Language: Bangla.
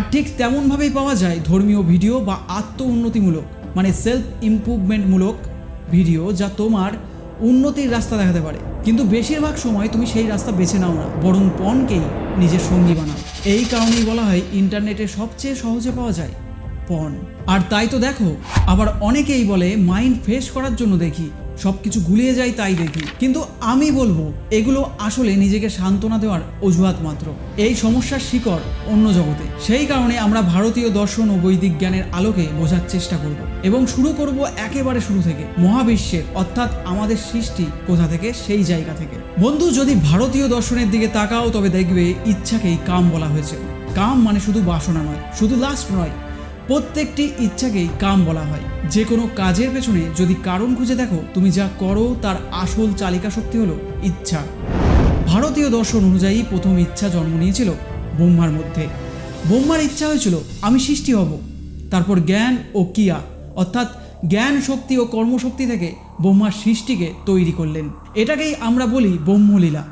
আর ঠিক তেমনভাবেই পাওয়া যায় ধর্মীয় ভিডিও বা আত্ম উন্নতিমূলক মানে সেলফ ইমপ্রুভমেন্টমূলক ভিডিও যা তোমার উন্নতির রাস্তা দেখাতে পারে। কিন্তু বেশিরভাগ সময় তুমি সেই রাস্তা বেছে নাও না, বরং পণকেই নিজের সঙ্গী বানাও। এই কারণেই বলা হয় ইন্টারনেটে সবচেয়ে সহজে পাওয়া যায় পণ। আর তাই তো দেখো, আবার অনেকেই বলে মাইন্ড ফ্রেশ করার জন্য দেখি। সব কিছু গুলিয়ে যায় তাই দেখি। কিন্তু আমি বলব, এগুলো আসলে নিজেকে সান্ত্বনা দেওয়ার অজুহাত মাত্র। এই সমস্যার শিকড় অন্য জগতে। সেই কারণে আমরা ভারতীয় দর্শন ও বৈদিক জ্ঞানের আলোকে বোঝার চেষ্টা করব এবং শুরু করব একেবারে শুরু থেকে। মহাবিশ্বের অর্থাৎ আমাদের সৃষ্টি কোথা থেকে? সেই জায়গা থেকে। বন্ধু, যদি ভারতীয় দর্শনের দিকে তাকাও, তবে দেখবে ইচ্ছাকেই কাম বলা হয়েছে। কাম মানে শুধু বাসনা নয়, শুধু লাস্ট নয়। প্রত্যেকটি ইচ্ছাকেই কাম বলা হয়। যে কোনো কাজের পেছনে যদি কারণ খুঁজে দেখো, তুমি যা করো তার আসল চালিকা শক্তি হলো ইচ্ছা। ভারতীয় দর্শন অনুযায়ী প্রথম ইচ্ছা জন্ম নিয়েছিল ব্রহ্মার মধ্যে। ব্রহ্মার ইচ্ছা হয়েছিল, আমি সৃষ্টি হব। তারপর জ্ঞান ও কিয়া অর্থাৎ জ্ঞান শক্তি ও কর্মশক্তি থেকে ব্রহ্মার সৃষ্টিকে তৈরি করলেন। এটাকেই আমরা বলি ব্রহ্মলীলা।